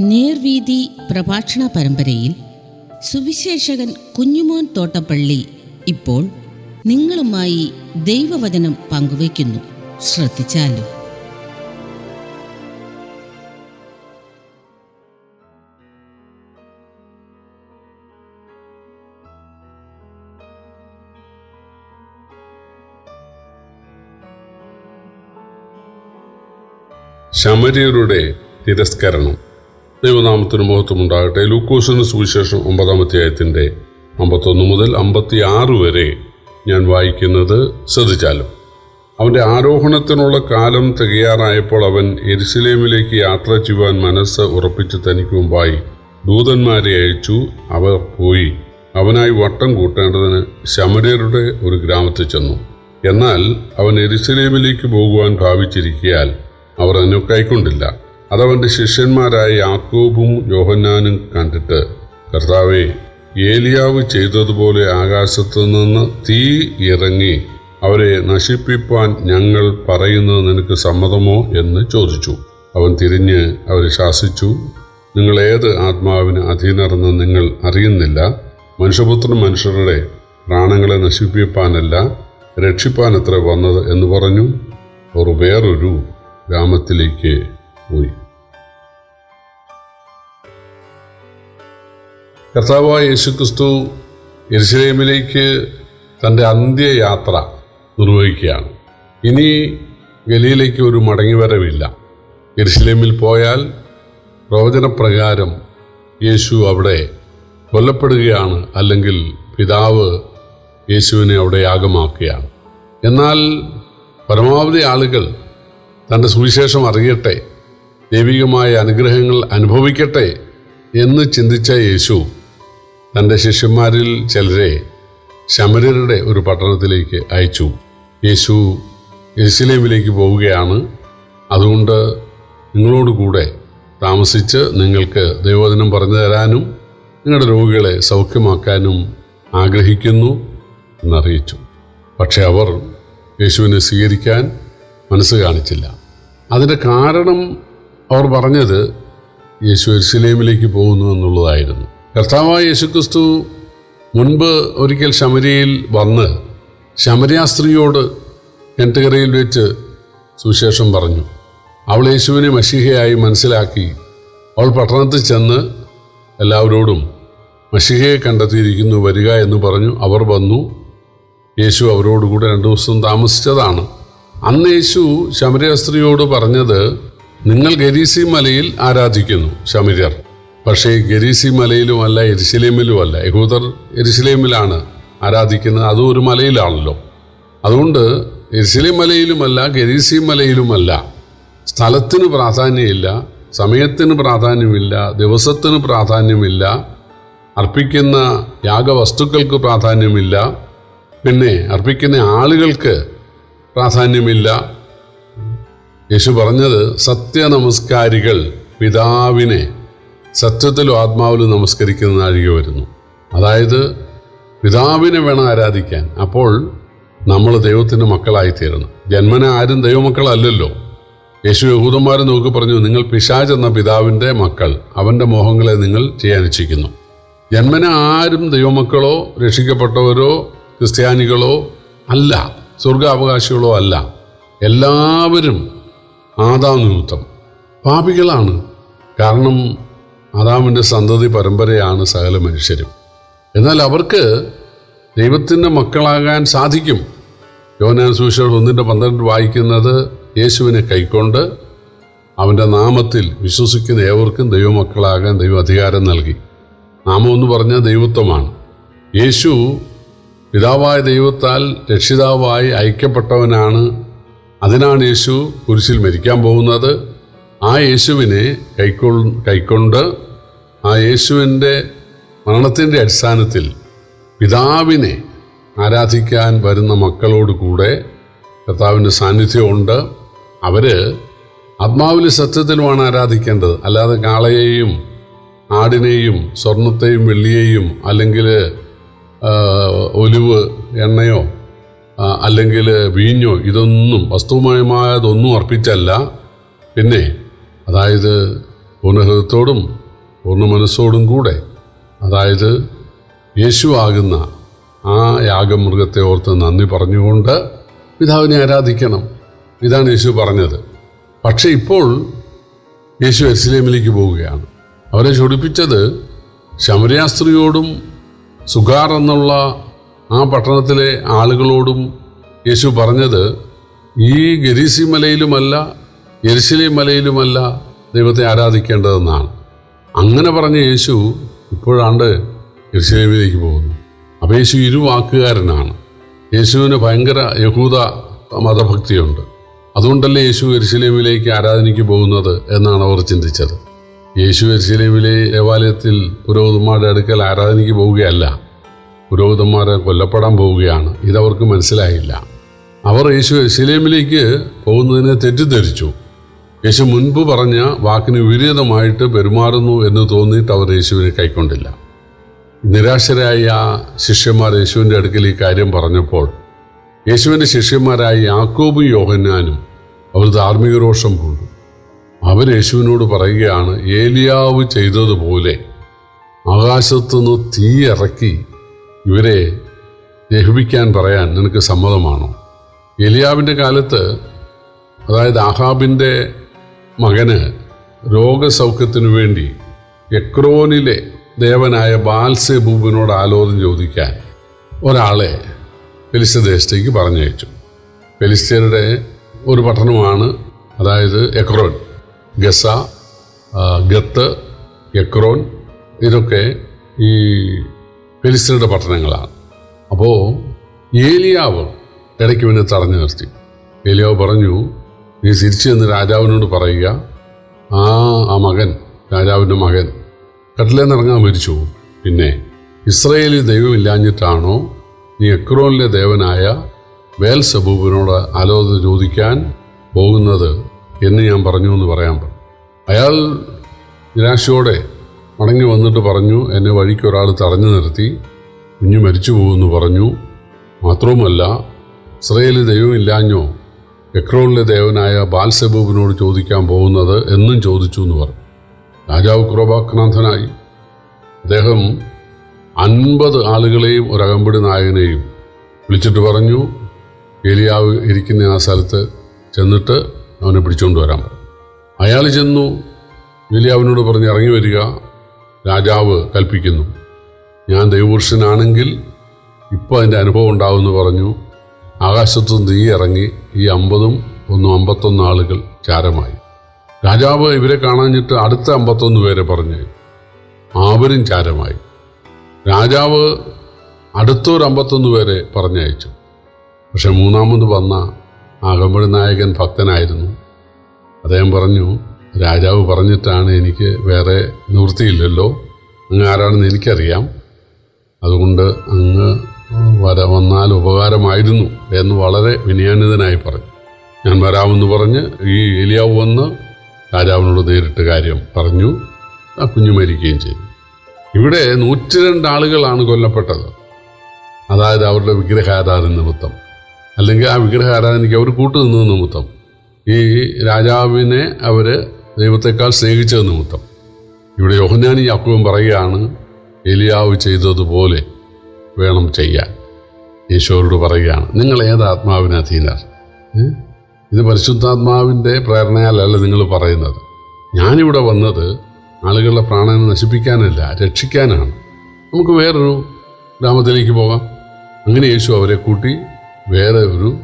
നേർവീതി പ്രഭാഷണ പരമ്പരയിൽ സുവിശേഷകൻ കുഞ്ഞുമോൻ തോട്ടപ്പള്ളി ഇപ്പോൾ നിങ്ങളുമായി ദൈവവചനം പങ്കുവയ്ക്കുന്നു. ശ്രദ്ധിച്ചാലും? ശമരിയരുടെ തിരസ്കരണം. ദൈവനാമത്തിന് മഹത്വമുണ്ടാകട്ടെ. ലൂക്കോസിന് സുവിശേഷം ഒമ്പതാം അധ്യായത്തിന്റെ അമ്പത്തൊന്ന് മുതൽ അമ്പത്തി ആറ് വരെ ഞാൻ വായിക്കുന്നത് ശ്രദ്ധിച്ചാലും. അവന്റെ ആരോഹണത്തിനുള്ള കാലം തികയാറായപ്പോൾ അവൻ എരുസലേമിലേക്ക് യാത്ര ചെയ്യുവാൻ മനസ്സ് ഉറപ്പിച്ച് തനിക്ക് മുമ്പായി ദൂതന്മാരെ അയച്ചു. അവർ പോയി. അവനായി വട്ടം കൂട്ടേണ്ടതിന് ശമര്യരുടെ ഒരു ഗ്രാമത്തിൽ ചെന്നു. എന്നാൽ അവൻ എരുസലേമിലേക്ക് പോകുവാൻ ഭാവിച്ചിരിക്കയാൽ അവർ എന്നെ കൈക്കൊണ്ടില്ല അതവന്റെ ശിഷ്യന്മാരായ യാക്കോബും യോഹന്നാനും കണ്ടിട്ട് കർത്താവെ ഏലിയാവ് ചെയ്തതുപോലെ ആകാശത്തു നിന്ന് തീ ഇറങ്ങി അവരെ നശിപ്പിപ്പാൻ ഞങ്ങൾ പറയുന്നത് നിനക്ക് സമ്മതമോ? എന്ന് ചോദിച്ചു. അവൻ തിരിഞ്ഞ് അവരെ ശാസിച്ചു. നിങ്ങൾ ഏത് ആത്മാവിന് അധീനർന്ന് നിങ്ങൾ അറിയുന്നില്ല. മനുഷ്യപുത്രൻ മനുഷ്യരുടെ പ്രാണങ്ങളെ നശിപ്പിപ്പാനല്ല രക്ഷിപ്പാനത്ര വന്നത് എന്ന് പറഞ്ഞു. ഒരു വേറൊരു ഗ്രാമത്തിലേക്ക് പോയി. കർത്താവായ യേശുക്രിസ്തു യെരുശലേമിലേക്ക് തന്റെ അന്ത്യയാത്ര നിർവഹിക്കുകയാണ്. ഇനി ഗലിയിലേക്ക് ഒരു മടങ്ങിവരവില്ല. യെരുശലേമിൽ പോയാൽ പ്രവചനപ്രകാരം യേശു അവിടെ കൊല്ലപ്പെടുകയാണ് അല്ലെങ്കിൽ പിതാവ് യേശുവിനെ അവിടെ യാഗമാക്കുകയാണ് എന്നാൽ പരമാവധി ആളുകൾ തന്റെ സുവിശേഷം അറിയട്ടെ ദൈവികമായ അനുഗ്രഹങ്ങൾ അനുഭവിക്കട്ടെ എന്ന് ചിന്തിച്ച യേശു തന്റെ ശിഷ്യന്മാരിൽ ചിലരെ ശമരരുടെ ഒരു പട്ടണത്തിലേക്ക് അയച്ചു. യേശു എരുസലേമിലേക്ക് പോവുകയാണ്. അതുകൊണ്ട് നിങ്ങളോടുകൂടെ താമസിച്ച് നിങ്ങൾക്ക് ദൈവോദനം പറഞ്ഞു തരാനും നിങ്ങളുടെ രോഗികളെ സൗഖ്യമാക്കാനും ആഗ്രഹിക്കുന്നു എന്നറിയിച്ചു. പക്ഷെ അവർ യേശുവിനെ സ്വീകരിക്കാൻ മനസ്സ് കാണിച്ചില്ല. അതിന്റെ കാരണം അവർ പറഞ്ഞത് യേശു എരുസലേമിലേക്ക് പോകുന്നു എന്നുള്ളതായിരുന്നു. കർത്താവായ യേശുക്രിസ്തു മുൻപ് ഒരിക്കൽ ശമരിയിൽ വന്ന് ശമരിയാസ്ത്രീയോട് സ്ത്രീയോട് കെട്ടുകരയിൽ വെച്ച് സുശേഷം പറഞ്ഞു. അവൾ യേശുവിനെ മഷിഹയായി മനസ്സിലാക്കി. അവൾ പട്ടണത്തിൽ ചെന്ന് എല്ലാവരോടും മഷിഹയെ കണ്ടെത്തിയിരിക്കുന്നു വരിക എന്ന് പറഞ്ഞു. അവർ വന്നു. യേശു അവരോടുകൂടെ രണ്ട് ദിവസം താമസിച്ചതാണ്. അന്ന് യേശു ശമരിയ സ്ത്രീയോട് പറഞ്ഞത് നിങ്ങൾ ഗരീസി മലയിൽ ആരാധിക്കുന്നു ശമര്യർ. പക്ഷേ ഗരീസി മലയിലുമല്ല എരിശിലേമിലുമല്ല യഹൂദർ എരിശിലേമിലാണ് ആരാധിക്കുന്നത് അതും ഒരു മലയിലാണല്ലോ. അതുകൊണ്ട് എരിശിലേം മലയിലുമല്ല ഗരീസി മലയിലുമല്ല സ്ഥലത്തിന് പ്രാധാന്യമില്ല സമയത്തിന് പ്രാധാന്യമില്ല ദിവസത്തിന് പ്രാധാന്യമില്ല അർപ്പിക്കുന്ന യാഗവസ്തുക്കൾക്ക് പ്രാധാന്യമില്ല പിന്നെ അർപ്പിക്കുന്ന ആളുകൾക്ക് പ്രാധാന്യമില്ല. യേശു പറഞ്ഞത് സത്യനമസ്കാരികൾ പിതാവിനെ സത്യത്തിലും ആത്മാവിലും നമസ്കരിക്കുന്ന വരുന്നു. അതായത് പിതാവിനെ വേണം ആരാധിക്കാൻ. അപ്പോൾ നമ്മൾ ദൈവത്തിന്റെ മക്കളായിത്തീരണം. ജന്മന ആരും ദൈവമക്കളല്ലല്ലോ. യേശു യഹൂദന്മാരെ നോക്കി പറഞ്ഞു നിങ്ങൾ പിശാജ് എന്ന പിതാവിന്റെ മക്കൾ. അവന്റെ മോഹങ്ങളെ നിങ്ങൾ ചെയ്യാൻ ഇച്ഛിക്കുന്നു. ജന്മന ആരും ദൈവമക്കളോ രക്ഷിക്കപ്പെട്ടവരോ ക്രിസ്ത്യാനികളോ അല്ല സ്വർഗാവകാശികളോ അല്ല. എല്ലാവരും ആദാം നിമിത്തം പാപികളാണ്. കാരണം ആദാമിന്റെ സന്തതി പരമ്പരയാണ് സകല മനുഷ്യരും. എന്നാൽ അവർക്ക് ദൈവത്തിന്റെ മക്കളാകാൻ സാധിക്കും. യോനാൻ സുവിശേഷം ഒന്നിന്റെ പന്ത്രണ്ട് വായിക്കുന്നത് യേശുവിനെ കൈക്കൊണ്ട് അവന്റെ നാമത്തിൽ വിശ്വസിക്കുന്ന ഏവർക്കും ദൈവമക്കളാകാൻ ദൈവം അധികാരം നൽകി. നാമം എന്ന് പറഞ്ഞാൽ ദൈവത്വമാണ്. യേശു പിതാവായ ദൈവത്താൽ രക്ഷിതാവായി ഐക്യപ്പെട്ടവനാണ് അതിനാണ് യേശു കുരിശിൽ മരിക്കാൻ പോകുന്നത്. ആ യേശുവിനെ കൈക്കൊ കൈക്കൊണ്ട് ആ യേശുവിന്റെ മരണത്തിന്റെ അടിസ്ഥാനത്തിൽ പിതാവിനെ ആരാധിക്കാൻ വരുന്ന മക്കളോട് കൂടെ കർത്താവിന്റെ സാന്നിധ്യമുണ്ട്. അവർ ആത്മാവിലെ സത്യത്തിലുമാണ് ആരാധിക്കേണ്ടത്. അല്ലാതെ കാളയെയും ആടിനെയും സ്വർണത്തെയും വെള്ളിയെയും അല്ലെങ്കിൽ ഒലിവ് എണ്ണയോ അല്ലെങ്കിൽ വീഞ്ഞോ ഇതൊന്നും വസ്തുമയമായതൊന്നും അർപ്പിച്ചല്ല. പിന്നെ അതായത് പൂർണഹൃദത്തോടും പൂർണ മനസ്സോടും കൂടെ അതായത് യേശു ആകുന്ന ആ യാഗമൃഗത്തെ ഓർത്ത് നന്ദി പറഞ്ഞുകൊണ്ട് പിതാവിനെ ആരാധിക്കണം. ഇതാണ് യേശു പറഞ്ഞത്. പക്ഷേ ഇപ്പോൾ യേശു എസ്ലേമിലേക്ക് പോവുകയാണ്. അവരെ ചൊടിപ്പിച്ചത് ശമര്യാസ്ത്രീയോടും സുഗാർ എന്നുള്ള ആ പട്ടണത്തിലെ ആളുകളോടും യേശു പറഞ്ഞത് ഈ ഗരീസി മലയിലുമല്ല എരിശിലി മലയിലുമല്ല ദൈവത്തെ ആരാധിക്കേണ്ടതെന്നാണ്. അങ്ങനെ പറഞ്ഞ യേശു ഇപ്പോഴാണ്ട് എരിശിലേമിലേക്ക് പോകുന്നു. അപ്പോൾ യേശു ഇരുവാക്കുകാരനാണ്. യേശുവിന് ഭയങ്കര യഹൂദ മതഭക്തിയുണ്ട്. അതുകൊണ്ടല്ലേ യേശു എരിശിലേമിലേക്ക് ആരാധനയ്ക്ക് പോകുന്നത് എന്നാണ് അവർ ചിന്തിച്ചത്. യേശു എരിശിലേമിലെ ദേവാലയത്തിൽ പുരോഹിതന്മാരുടെ അടുക്കൽ ആരാധനയ്ക്ക് പോവുകയല്ല. പുരോഹിതന്മാരെ കൊല്ലപ്പെടാൻ പോവുകയാണ്. ഇതവർക്ക് മനസ്സിലായില്ല. അവർ യേശു എരിശിലേമിലേക്ക് പോകുന്നതിനെ തെറ്റിദ്ധരിച്ചു. യേശു മുൻപ് പറഞ്ഞ വാക്കിന് വിപരീതമായിട്ട് പെരുമാറുന്നു എന്ന് തോന്നിയിട്ട് അവർ യേശുവിനെ കൈക്കൊണ്ടില്ല. നിരാശരായ ശിഷ്യന്മാർ യേശുവിന്റെ അടുക്കൽ ഈ കാര്യം പറഞ്ഞപ്പോൾ യേശുവിന്റെ ശിഷ്യന്മാരായ യാക്കോബും യോഹന്നാനും അവർ ധാർമ്മിക രോഷം പൂണ്ടു അവർ യേശുവിനോട് പറയുകയാണ് ഏലിയാവ് ചെയ്തതുപോലെ ആകാശത്തുനിന്ന് തീ ഇറക്കി ഇവരെ ദഹിപ്പിക്കാൻ പറയാൻ നിനക്ക് സമ്മതമാണോ? എലിയാവിന്റെ കാലത്ത് അതായത് ആഹാബിന്റെ മകന് രോഗസൗഖ്യത്തിനു വേണ്ടി എക്രോനിലെ ദേവനായ ബാൽസെബൂബിനോട് ആലോചന ചോദിക്കാൻ ഒരാളെ ഫെലിസ്ത്യ ദേശത്തേക്ക് പറഞ്ഞയച്ചു. ഫെലിസ്ത്യരുടെ ഒരു പട്ടണമാണ് അതായത് എക്രോൻ ഗസ ഗത്ത് എക്രോൻ ഇതൊക്കെ ഈ ഫെലിസ്ത്യരുടെ പട്ടണങ്ങളാണ്. അപ്പോൾ ഏലിയാവ് ഇടയ്ക്ക് പിന്നെ തടഞ്ഞു നിർത്തി. ഏലിയാവ് പറഞ്ഞു നീ തിരിച്ചു ചെന്ന് രാജാവിനോട് പറയുക. ആ ആ മകൻ രാജാവിന്റെ മകൻ കട്ടിലേന്ന് ഇറങ്ങാൻ മരിച്ചു. പിന്നെ ഇസ്രയേലിൽ ദൈവമില്ലാഞ്ഞിട്ടാണോ നീ എക്രോനിലെ ദേവനായ വേൽ സബൂബിനോട് ആലോചന ചോദിക്കാൻ പോകുന്നത് എന്ന് ഞാൻ പറഞ്ഞു എന്ന് പറയാൻ പറഞ്ഞു. അയാൾ നിരാശയോടെ മടങ്ങി വന്നിട്ട് പറഞ്ഞു എന്നെ വഴിക്ക് ഒരാൾ തടഞ്ഞു നിർത്തി കുഞ്ഞു മരിച്ചു പോകുമെന്ന് പറഞ്ഞു. മാത്രവുമല്ല ഇസ്രയേലിൽ ദൈവമില്ലാഞ്ഞോ എക്രോണിലെ ദേവനായ ബാൽസബൂബിനോട് ചോദിക്കാൻ പോകുന്നത് എന്നും ചോദിച്ചു എന്ന് പറഞ്ഞു. രാജാവ് ക്രോബാക്രാന്തനായി അദ്ദേഹം അൻപത് ആളുകളെയും ഒരു അകമ്പടി നായകനെയും വിളിച്ചിട്ട് പറഞ്ഞു ഏലിയാവ് ഇരിക്കുന്ന ആ സ്ഥലത്ത് ചെന്നിട്ട് അവനെ പിടിച്ചുകൊണ്ട് വരാൻ പറഞ്ഞു. അയാൾ ചെന്നു ഏലിയാവിനോട് പറഞ്ഞ് ഇറങ്ങി വരിക രാജാവ് കൽപ്പിക്കുന്നു. ഞാൻ ദൈവപുരുഷനാണെങ്കിൽ ഇപ്പോൾ അതിന്റെ അനുഭവം ഉണ്ടാവുമെന്ന് പറഞ്ഞു. ആകാശത്തും തീ ഇറങ്ങി ഈ അമ്പതും ഒന്നും അമ്പത്തൊന്ന് ആളുകൾ ചാരമായി. രാജാവ് ഇവരെ കാണാഞ്ഞിട്ട് അടുത്ത അമ്പത്തൊന്ന് പേരെ പറഞ്ഞു അവരും ചാരമായി. രാജാവ് അടുത്തൊരു അമ്പത്തൊന്ന് പേരെ പറഞ്ഞയച്ചു. പക്ഷെ മൂന്നാമത് വന്ന ആ നായകൻ ഭക്തനായിരുന്നു. അദ്ദേഹം പറഞ്ഞു രാജാവ് പറഞ്ഞിട്ടാണ് എനിക്ക് വേറെ നിവൃത്തിയില്ലല്ലോ. അങ്ങ് ആരാണെന്ന് എനിക്കറിയാം. അതുകൊണ്ട് അങ്ങ് വര വന്നാൽ ഉപകാരമായിരുന്നു എന്ന് വളരെ വിനയാനിതനായി പറഞ്ഞു. ഞാൻ വരാമെന്ന് പറഞ്ഞ് ഈ എലിയാവ് വന്ന് രാജാവിനോട് നേരിട്ട് കാര്യം പറഞ്ഞു. ആ കുഞ്ഞു മരിക്കുകയും ചെയ്തു. ഇവിടെ നൂറ്റിരണ്ട് ആളുകളാണ് കൊല്ലപ്പെട്ടത്. അതായത് അവരുടെ വിഗ്രഹാരാധന നിമിത്തം. അല്ലെങ്കിൽ ആ വിഗ്രഹാരാധനയ്ക്ക് അവർ കൂട്ടുനിന്നത് നിമിത്തം. ഈ രാജാവിനെ അവർ ദൈവത്തെക്കാൾ സ്നേഹിച്ചത് നിമിത്തം ഇവിടെ യോഹനാനി യാക്കോബും പറയുകയാണ് എലിയാവ് ചെയ്തതുപോലെ വേണം ചെയ്യാൻ. ഈശോയോട് പറയുകയാണ് നിങ്ങൾ ഏത് ആത്മാവിന് അധീനർ? ഇത് പരിശുദ്ധാത്മാവിന്റെ പ്രേരണയാലല്ല നിങ്ങൾ പറയുന്നത്. ഞാനിവിടെ വന്നത് ആളുകളുടെ പ്രാണനെ നശിപ്പിക്കാനല്ല രക്ഷിക്കാനാണ്. നമുക്ക് വേറൊരു ഗ്രാമത്തിലേക്ക് പോകാം. അങ്ങനെ യേശു അവരെ കൂട്ടി വേറെ ഒരു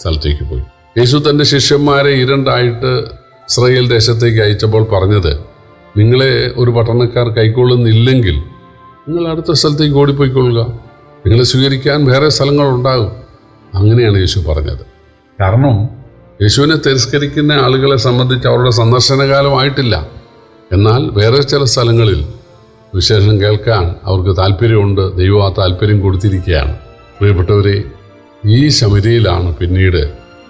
സ്ഥലത്തേക്ക് പോയി. യേശു തന്റെ ശിഷ്യന്മാരെ ഇരണ്ടായിട്ട് ഇസ്രയേൽ ദേശത്തേക്ക് അയച്ചപ്പോൾ പറഞ്ഞത് നിങ്ങളെ ഒരു പട്ടണക്കാർ കൈക്കൊള്ളുന്നില്ലെങ്കിൽ നിങ്ങൾ അടുത്ത സ്ഥലത്തേക്ക് ഓടിപ്പോയിക്കൊള്ളുക. നിങ്ങളെ സ്വീകരിക്കാൻ വേറെ സ്ഥലങ്ങളുണ്ടാകും. അങ്ങനെയാണ് യേശു പറഞ്ഞത്. കാരണം യേശുവിനെ തിരസ്കരിക്കുന്ന ആളുകളെ സംബന്ധിച്ച് അവരുടെ സന്ദർശനകാലമായിട്ടില്ല എന്നാൽ വേറെ ചില സ്ഥലങ്ങളിൽ വിശേഷം കേൾക്കാൻ അവർക്ക് താല്പര്യമുണ്ട് ദൈവം ആ താല്പര്യം കൊടുത്തിരിക്കുകയാണ്. പ്രിയപ്പെട്ടവരെ ഈ ശമരിയിലാണ് പിന്നീട്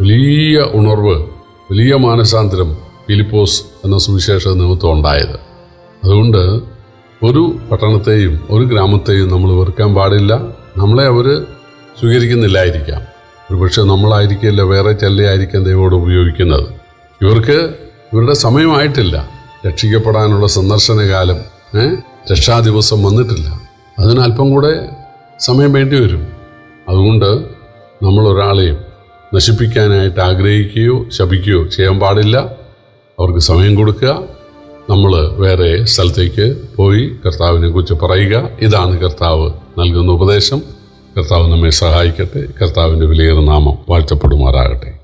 വലിയ ഉണർവ് വലിയ മാനസാന്തരം ഫിലിപ്പോസ് എന്ന സുവിശേഷ നിമിത്തം ഉണ്ടായത്. അതുകൊണ്ട് ഒരു പട്ടണത്തെയും ഒരു ഗ്രാമത്തെയും നമ്മൾ വെറുക്കാൻ പാടില്ല. നമ്മളെ അവർ സ്വീകരിക്കുന്നില്ലായിരിക്കാം. ഒരുപക്ഷെ നമ്മളായിരിക്കില്ല വേറെ ചെല്ലയായിരിക്കാം ദൈവോട് ഉപയോഗിക്കുന്നത്. ഇവർക്ക് ഇവരുടെ സമയമായിട്ടില്ല. രക്ഷിക്കപ്പെടാനുള്ള സന്ദർശനകാലം രക്ഷാദിവസം വന്നിട്ടില്ല. അതിന് അല്പം കൂടെ സമയം വേണ്ടി വരും. അതുകൊണ്ട് നമ്മൾ ഒരാളെയും നശിപ്പിക്കാനായിട്ട് ആഗ്രഹിക്കുകയോ ശപിക്കുകയോ ചെയ്യാൻ പാടില്ല. അവർക്ക് സമയം കൊടുക്കുക. നമ്മൾ വേറെ സ്ഥലത്തേക്ക് പോയി കർത്താവിനെ കുറിച്ച് പറയുക. ഇതാണ് കർത്താവ് നൽകുന്ന ഉപദേശം. കർത്താവ് നമ്മെ സഹായിക്കട്ടെ. കർത്താവിന്റെ വിലയേറെ നാമം വാഴ്ത്തപ്പെടുമാറാകട്ടെ.